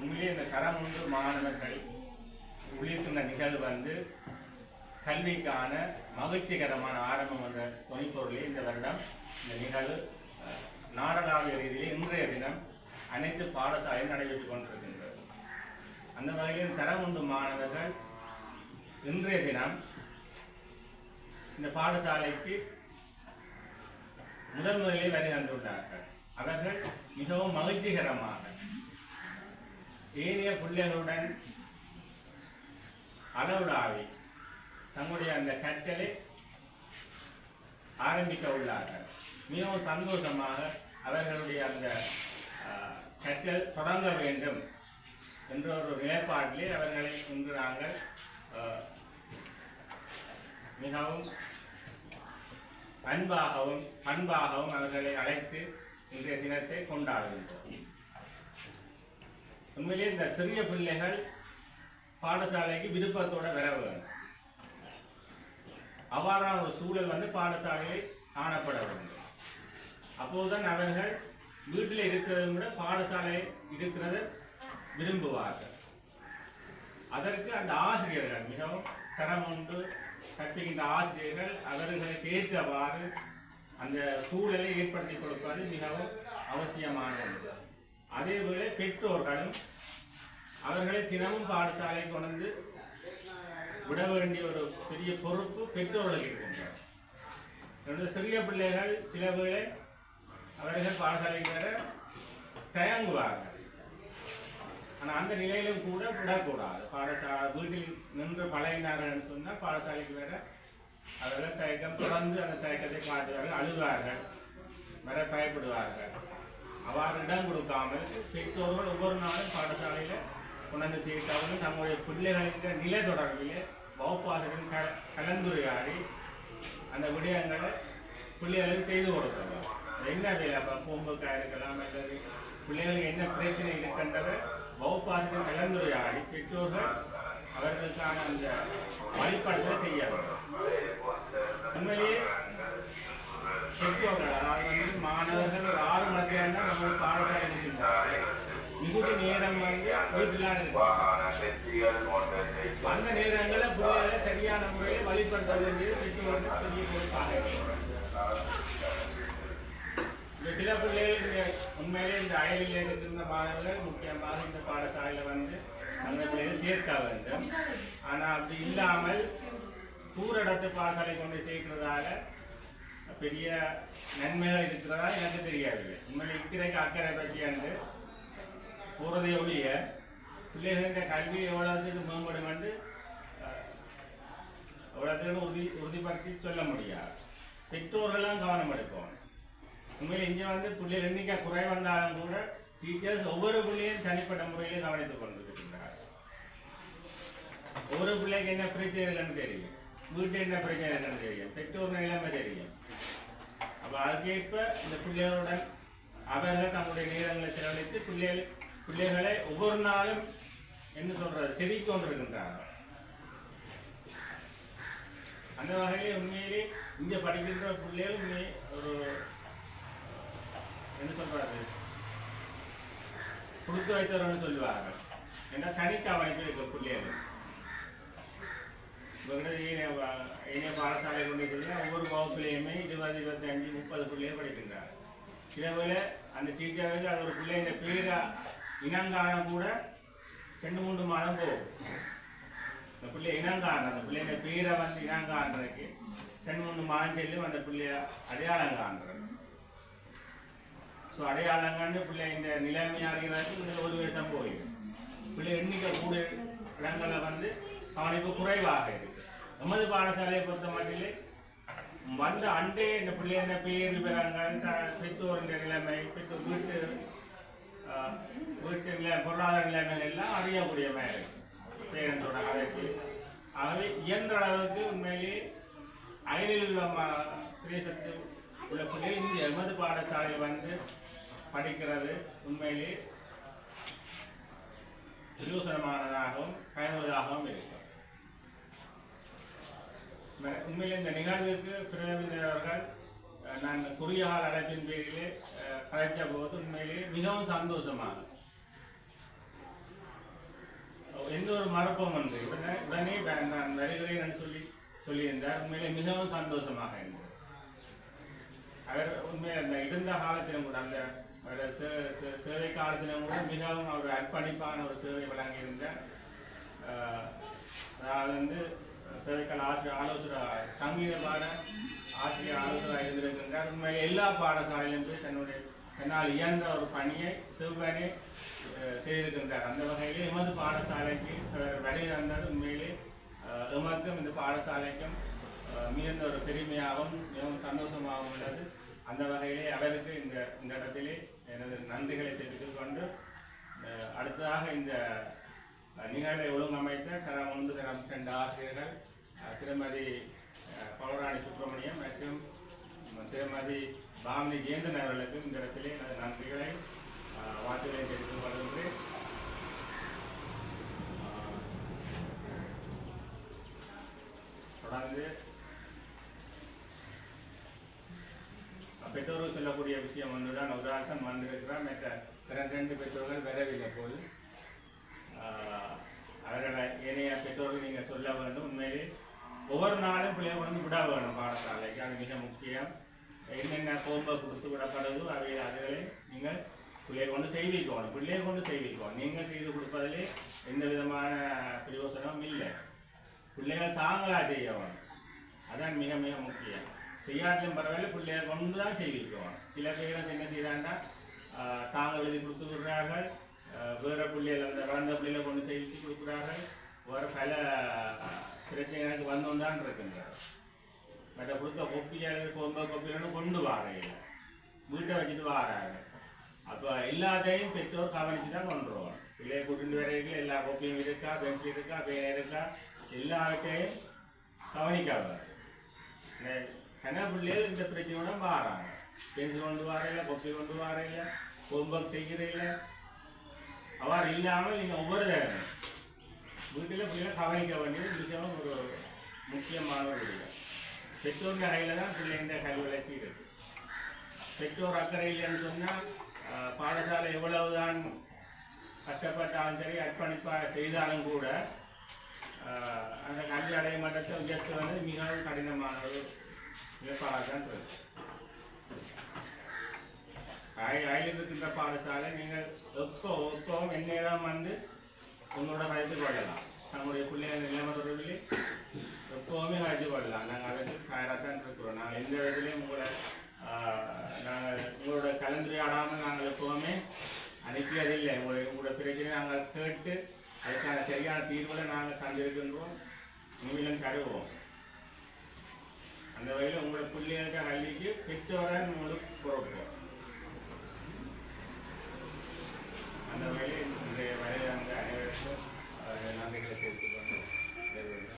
உண்மையிலே இந்த கரமுண்டு மாணவர்கள் உள்ளிருக்கின்ற நிகழ்வு வந்து கல்விக்கான மகிழ்ச்சிகரமான ஆரம்பம் என்ற துணைப்பொருளே இந்த வருடம். இந்த நிகழ்வு நாடளாவிய ரீதியில் இன்றைய தினம் அனைத்து பாடசாலையும் நடைபெற்றுக் கொண்டிருக்கின்றது. அந்த வகையில் தரம் மாணவர்கள் இன்றைய தினம் இந்த பாடசாலைக்கு முதல் முதலில் வருகின்றுள்ளார்கள் அவர்கள் மிகவும் மகிழ்ச்சிகரமாக ஏனைய பிள்ளைகளுடன் அளவுடாவி தங்களுடைய அந்த கற்றலை ஆரம்பிக்க உள்ளார்கள். மிகவும் சந்தோஷமாக அவர்களுடைய அந்த கற்றல் தொடங்க வேண்டும் என்ற ஒரு நிலைப்பாட்டிலே அவர்களை இன்று நாங்கள் மிகவும் அன்பாகவும் பண்பாகவும் அவர்களை அழைத்து இன்றைய தினத்தை கொண்டாடுகின்றோம். உண்மையிலேயே இந்த சிறிய பிள்ளைகள் பாடசாலைக்கு விருப்பத்தோட வர வேண்டும் அவ்வாறான ஒரு சூழல் வந்து பாடசாலையில் காணப்பட வேண்டும். அப்போதுதான் அவர்கள் வீட்டில் இருக்கிறதை விட பாடசாலை இருக்கிறத விரும்புவார்கள். அதற்கு அந்த ஆசிரியர்கள் மிகவும் தரம் உண்டு. கற்பிக்கின்ற ஆசிரியர்கள் அவர்களுக்கு ஏற்றவாறு அந்த சூழலை ஏற்படுத்தி கொடுப்பது மிகவும் அவசியமானது. அதேபோல பெற்றோர்களும் அவர்களை தினமும் பாடசாலை கொண்டு விட வேண்டிய ஒரு பெரிய பொறுப்பு பெற்றோர்களுக்கு இருக்கின்றார் என்னுடைய சிறிய பிள்ளைகள் சில வேளை அவர்கள் பாடசாலைக்கு வர தயங்குவார்கள். ஆனால் அந்த நிலையிலும் கூட விடக்கூடாது. பாடசாலை வீட்டில் நின்று பழகினார்கள் சொன்னால் பாடசாலைக்கு வர அவர்கள் தயக்கம் தொடர்ந்து அந்த தயக்கத்தை காட்டுவார்கள் அழுவார்கள் வர பயப்படுவார்கள். அவர் இடம் கொடுக்காமல் பெற்றோர்கள் ஒவ்வொரு நாளும் பாடசாலையில் உணர்ந்து சேர்த்தாலும் தங்களுடைய பிள்ளைகளுக்கு நிலை தொடர்பிலே வகுப்பாசிரியர் க கலந்துரையாடி அந்த விடயங்களை பிள்ளைகளுக்கு செய்து கொடுக்கணும் என்ன வேலை? அப்போ பூம்புக்காக இருக்கலாம் அல்லது பிள்ளைகளுக்கு என்ன பிரச்சனை இருக்கின்றதை வகுப்பாசிரியர் கலந்துரையாடி பெற்றோர்கள் அவர்களுக்கான அந்த வழிபாடுகளை செய்ய வேண்டும் உண்மையிலேயே பெற்றோர்கள் அதாவது வந்து மாணவர்கள் ஒரு ஆறு மணி நேரம் தான் நம்ம பாடசாலை இருக்கின்றார்கள் மிகுதி நேரம் வந்து வீட்டிலாம் இருக்கும் அந்த நேரங்களில் பிள்ளைகளை சரியான முறையில் வழிபடுத்த வேண்டியது பெற்றோர்கள் பெரிய பொறுப்பாக இருக்கிறது. இந்த சில பிள்ளைகளுக்கு உண்மையிலே இந்த அயலில் இருக்கின்ற மாணவர்கள் முக்கியமாக இந்த பாடசாலையில் வந்து அந்த பிள்ளைகள் சேர்க்க வேண்டும் ஆனால் அப்படி இல்லாமல் தூரடத்து பாடசாலை கொண்டு சேர்க்கிறதால பெரிய நன்மைகள் இருக்கிறதா எனக்கு தெரியாது உண்மையில இருக்கிற அக்கறை பற்றி அன்று போகிறதே ஒழிய பிள்ளைகளின் கல்வி எவ்வளவுக்கு மேம்படும் என்று அஹ், உறுதி உறுதிப்படுத்தி சொல்ல முடியாது. பெற்றோர்களும் கவனம் எடுக்கணும். உண்மையில் இங்கே வந்து பிள்ளைகள் எண்ணிக்கை குறைவந்தாலும் கூட டீச்சர்ஸ் ஒவ்வொரு பிள்ளையும் தனிப்பட்ட முறையில் கவனித்துக் கொண்டிருக்கின்றார் ஒவ்வொரு பிள்ளைக்கு என்ன பிரச்சனை இருக்குன்னு தெரியும். வீட்டில் என்ன பிரச்சனை இருக்குன்னு தெரியும். பெற்றோர் நிலைமை தெரியும். அப்போ அதுக்கேற்ப இந்த பிள்ளைகளுடன் அவர்கள் தங்களுடைய நேரங்களை செலவழித்து பிள்ளைகள் பிள்ளைகளை ஒவ்வொரு நாளும் என்ன சொல்றது செதுக்கிக் கொண்டிருக்கின்றார்கள் அந்த வகையிலே உண்மையிலே இங்கே படிக்கின்ற பிள்ளைகள் உண்மை ஒரு என்ன சொல்றாரு கொடுத்து வைத்தவர்கள் சொல்லுவார்கள். ஏன்னா தனி கவனிப்பு இருக்க பிள்ளைகள் இவங்கள்ட்ட இணைய பாடசாலை கொண்டு போய் ஒவ்வொரு வகுப்புலையுமே இருபது இருபத்தஞ்சு முப்பது பிள்ளைகள் படிக்கின்றார். சில வேளை அந்த டீச்சருக்கு அது ஒரு பிள்ளைங்க பேரை இனங்காண கூட ரெண்டு மூன்று மாதம் போகும். இந்த பிள்ளை இனங்காண அந்த பிள்ளைங்க பேரை வந்து இனங்காண்றதுக்கு ரெண்டு மூணு மாதம் செல்லும் அந்த பிள்ளைய அடையாளம் காண்றது. ஸோ அடையாளம் பிள்ளை இந்த நிலைமை அறிகிறதுக்கு இந்த ஒரு வருஷம் போயிடும் பிள்ளை எண்ணிக்கை கூட இடங்களில் வந்து கவனிப்பு குறைவாக இருக்கு. நமது பாடசாலையை பொறுத்த மட்டிலே வந்த அண்டே இந்த பிள்ளைங்க பேர் விவரங்கள் பெற்றோருடைய நிலைமை பெற்றோர் வீட்டு வீட்டு நிலை பொருளாதார நிலைமைகள் எல்லாம் அறியக்கூடிய மாதிரி இருக்கு கதைக்கு. ஆகவே இயன்ற அளவுக்கு உண்மையிலே அயலில் உள்ள ம- பிரதேசத்தில் உள்ள பிள்ளைகள் இந்த எமது பாடசாலையில் வந்து படிக்கிறது. உண்மையிலே பிரயோசனமானதாகவும் பயனுள்ளதாகவும் இருக்கும். உண்மையிலே இந்த நிகழ்வுக்கு பிரதமர் அவர்கள் நான் குறுகிய கால அழைப்பின் பேரிலே அஹ், கதைச்ச போது உண்மையிலே மிகவும் சந்தோஷமாக எந்த ஒரு மறுப்பம் வந்து உடனே உடனே நான் வருகிறேன் சொல்லி சொல்லியிருந்தார். உண்மையிலே மிகவும் சந்தோஷமாக இருந்தது. அவர் உண்மையில அந்த இருந்த காலத்திலும் கூட அந்த சே- சேவை காலத்திலும் கூட மிகவும் அவர் அர்ப்பணிப்பான ஒரு சேவை வழங்கியிருந்தார். அதாவது வந்து சேவைக்கால ஆசிரியர் ஆலோசகர் சங்கீத பாட ஆசிரியர் ஆலோசகராக இருந்திருக்கின்றார். உண்மையிலே எல்லா பாடசாலையிலும் போய் தன்னுடைய தன்னால் இயன்ற ஒரு பணியை சிவபனே செய்திருக்கின்றார். அந்த வகையிலே எமது பாடசாலைக்கு அவர் வருகை தந்தது உண்மையிலே எமக்கும் இந்த பாடசாலைக்கும் மிகுந்த ஒரு பெருமையாகவும் மிகவும் சந்தோஷமாகவும் உள்ளது. அந்த வகையிலே அவருக்கு இந்த இந்த இடத்திலே எனது நன்றிகளை தெரிவித்துக் கொண்டு அடுத்ததாக இந்த நிகழ்வை ஒழுங்கமைத்த தரம் ஒன்று தரம் ரெண்டு ஆசிரியர்கள் திருமதி பௌராணி சுப்பிரமணியம் மற்றும் திருமதி பாமினி ஜெயந்தன் அவர்களுக்கும் இந்த இடத்திலே எனது நன்றிகளை வாழ்த்துக்களை தெரிவித்துக் கொள்கின்றேன். தொடர்ந்து பெற்றோர்கள் சொல்லக்கூடிய விஷயம் ஒன்றுதான் உதாரணம் வந்திருக்கிறார் மற்ற திறன் ரெண்டு பெற்றோர்கள் வரவில்லை போது ஆஹ் அவர்களை ஏனைய பெற்றோர்கள் நீங்கள் சொல்ல வேண்டும் உண்மையிலே ஒவ்வொரு நாளும் பிள்ளைகள் கொண்டு விட வேணும் பாடசாலைக்கு. அது மிக முக்கியம். என்னென்ன ஹோம்ஒர்க் கொடுத்து விடப்படுதோ அவை அதுகளை நீங்கள் பிள்ளையை கொண்டு செய்விக்கணும். பிள்ளையை கொண்டு செய்விக்கணும். நீங்கள் செய்து கொடுப்பதிலே எந்த விதமான பிரயோசனமும் இல்லை. பிள்ளைகள் தாங்களாக செய்யணும். அதான் மிக மிக முக்கியம். செய்யாட்டிலும் பரவாயில்ல பிள்ளைய கொண்டு தான் செய்விக்கணும். சில பேரும் என்ன செய்கிறாங்கன்னா தாங்கள் எழுதி கொடுத்து விடுறார்கள். வேறு பிள்ளைகள் அந்த வளர்ந்த பிள்ளைகளை கொண்டு செய்விச்சு கொடுக்குறார்கள். வேறு பல பிரச்சனைகளுக்கு வந்தோம் தான் இருக்கின்றார் மற்ற கொடுத்த கொப்பியாளர் கொம்ப கொப்பியாளர் கொண்டு வாரையில் வீட்டை வச்சுட்டு வாராங்க அப்போ எல்லாத்தையும் பெற்றோர் கவனித்து தான் கொண்டுருவோம் வருவாங்க பிள்ளையை கூட்டிட்டு வரைக்கும் எல்லா கொப்பியும் இருக்கா பென்சில் இருக்கா பேன் இருக்கா எல்லாத்தையும் கவனிக்காத கன பிள்ளைகள் இந்த பிரச்சனையோட வாராங்க பென்சில் கொண்டு வாரையில கொப்பி கொண்டு வாரையில ஹோம்ஒர்க் செய்கிறீங்கள அவர் இல்லாமல் நீங்கள் ஒவ்வொரு தடவை வீட்டில் பிள்ளைகளை கவனிக்க வேண்டியது மிகவும் ஒரு முக்கியமான ஒரு விஷயம் பெற்றோர் அறையில் தான் பிள்ளைங்க கல்வி வளர்ச்சி இருக்குது பெற்றோர் அக்கறை இல்லைன்னு சொன்னால் பாடசாலை எவ்வளவுதான் கஷ்டப்பட்டாலும் சரி அர்ப்பணிப்பாக செய்தாலும் கூட அந்த கல்வி அடைய மட்டத்தை உயர்த்துவது மிகவும் கடினமான ஒரு வேட்பாளர் தான் இருக்கு ஆய் இருக்கின்ற பாடசாலை நீங்கள் எப்போ எப்பவும் எந்நேரம் வந்து உங்களோட கருத்து கொள்ளலாம் நம்முடைய பிள்ளைங்க நிலைமை தொடர்பில் எப்போவுமே கருத்து கொள்ளலாம் நாங்கள் அதற்கு தயாராக தான் இருக்கிறோம் நாங்கள் எந்த இடத்துலையும் உங்களை நாங்கள் உங்களோட கலந்துரையாடாமல் நாங்கள் எப்போவுமே அனுப்பியது இல்லை உங்களுடைய உங்களோட பிரச்சனை நாங்கள் கேட்டு அதுக்கான சரியான தீர்வுகளை நாங்கள் தந்திருக்கின்றோம் இனிமேலும் தருவோம் அந்த வகையில் உங்களோட பிள்ளைகளுக்கு கல்விக்கு பெற்றோரன் முழு பொறுப்போம் அந்த வகையில் இன்றைய வரை அந்த அனைவருக்கும் அஹ், நன்றிகளை தெரிவித்துக்